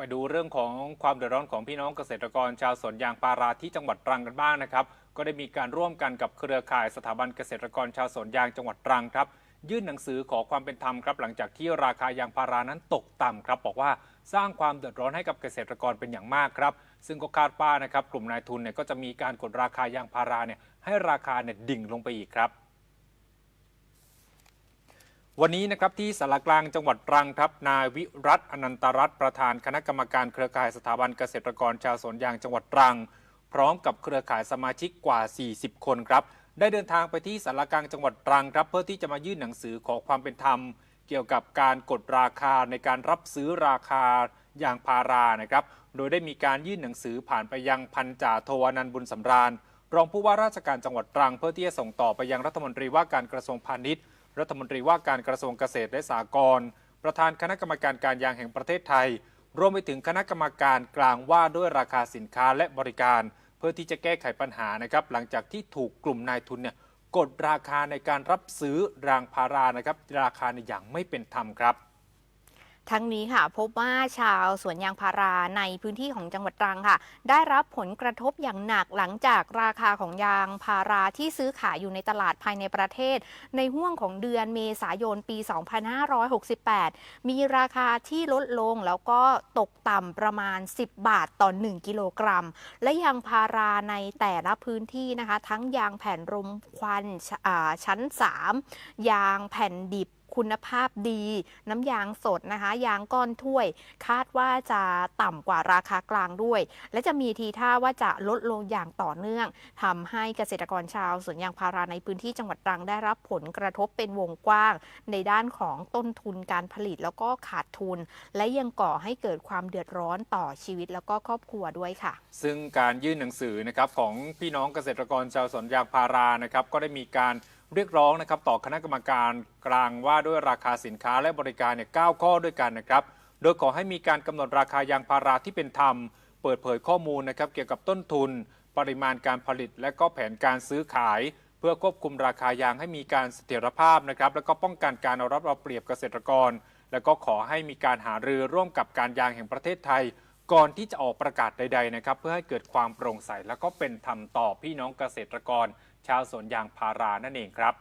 ไปดูเรื่องของความเดือดร้อนของพี่น้องเกษตรกรชาวสวนยางพาราที่จังหวัดตรังกันบ้างนะครับ ก็ได้มีการร่วมกันกับเครือข่ายสถาบันเกษตรกรชาวสวนยางจังหวัดตรังครับ ยื่นหนังสือขอความเป็นธรรมครับ หลังจากที่ราคายางพารานั้นตกต่ำครับบอกว่าสร้างความเดือดร้อนให้กับเกษตรกรเป็นอย่างมากครับ ซึ่งก็คาดว่านะครับกลุ่มนายทุนเนี่ยก็จะมีการกดราคายางพาราเนี่ยให้ราคาเนี่ยดิ่งลงไปอีกครับ วันนี้นะครับที่สารกลางจังหวัดตรังครับนายวิรัตอนันตรัตน์ประธานคณะกรรมการเครือข่ายสถาบันเกษตรกรชาวสวนยางจังหวัดตรัง พร้อมกับเครือข่ายสมาชิกกว่า 40 คนครับ ได้เดินทางไปที่สารกลางจังหวัดตรังครับ เพื่อที่จะมายื่นหนังสือขอความเป็นธรรม เกี่ยวกับการกดราคาในการรับซื้อราคายางพารานะครับ โดยได้มีการยื่นหนังสือผ่านไปยังพันจ่าโทอนันบุญสำราญรองผู้ว่าราชการจังหวัดตรัง เพื่อที่จะส่งต่อไปยังรัฐมนตรีว่าการกระทรวงพาณิชย์ รัฐมนตรีว่าการกระทรวงเกษตรและสหกรณ์ประธานคณะกรรมการการยางแห่งประเทศไทย รวมไปถึงคณะกรรมการกลางว่าด้วยราคาสินค้าและบริการ เพื่อที่จะแก้ไขปัญหานะครับ หลังจากที่ถูกกลุ่มนายทุนเนี่ยกดราคาในการรับซื้อรางพารานะครับ ราคาในอย่างไม่เป็นธรรมครับ ทั้งนี้ค่ะพบว่าชาวสวนยางพาราในพื้นที่ของจังหวัดตรังค่ะ ได้รับผลกระทบอย่างหนักหลังจากราคาของยางพาราที่ซื้อขายอยู่ในตลาดภายในประเทศ ในห่วงของเดือนเมษายนปี 2568 มีราคาที่ลดลงแล้วก็ตกต่ำประมาณ 10 บาทต่อ 1 กิโลกรัม และยางพาราในแต่ละพื้นที่นะคะ ทั้งยางแผ่นรมควันชั้น 3 ยางแผ่นดิบ คุณภาพดี น้ำยางสดนะคะ ยางก้อนถ้วย คาดว่าจะต่ำกว่าราคากลางด้วย และจะมีทีท่าว่าจะลดลงอย่างต่อเนื่องทำให้เกษตรกรชาวสวนยางพาราในพื้นที่จังหวัดตรังได้รับผลกระทบเป็นวงกว้าง ในด้านของต้นทุนการผลิตแล้วก็ขาดทุน และยังก่อให้เกิดความเดือดร้อนต่อชีวิตแล้วก็ครอบครัวด้วยค่ะ ซึ่งการยื่นหนังสือนะครับของพี่น้องเกษตรกรชาวสวนยางพารานะครับก็ได้มีการ เรียกร้องนะครับต่อคณะกรรมการกลางว่าด้วยราคาสินค้าและบริการเนี่ยเก้าข้อด้วยกันนะครับ โดยขอให้มีการกำหนดราคายางพาราที่เป็นธรรม เปิดเผยข้อมูลนะครับเกี่ยวกับต้นทุน ปริมาณการผลิต และก็แผนการซื้อขาย เพื่อควบคุมราคายางให้มีการเสถียรภาพนะครับแล้วก็ป้องกันการเอารัดเอาเปรียบเกษตรกร แล้วก็ขอให้มีการหารือร่วมกับการยางแห่งประเทศไทย ก่อนที่จะออกประกาศใด ๆ นะครับ เพื่อให้เกิดความโปร่งใส และก็เป็นธรรมต่อพี่น้องเกษตรกร ชาวสวนยางพารานั่นเองครับ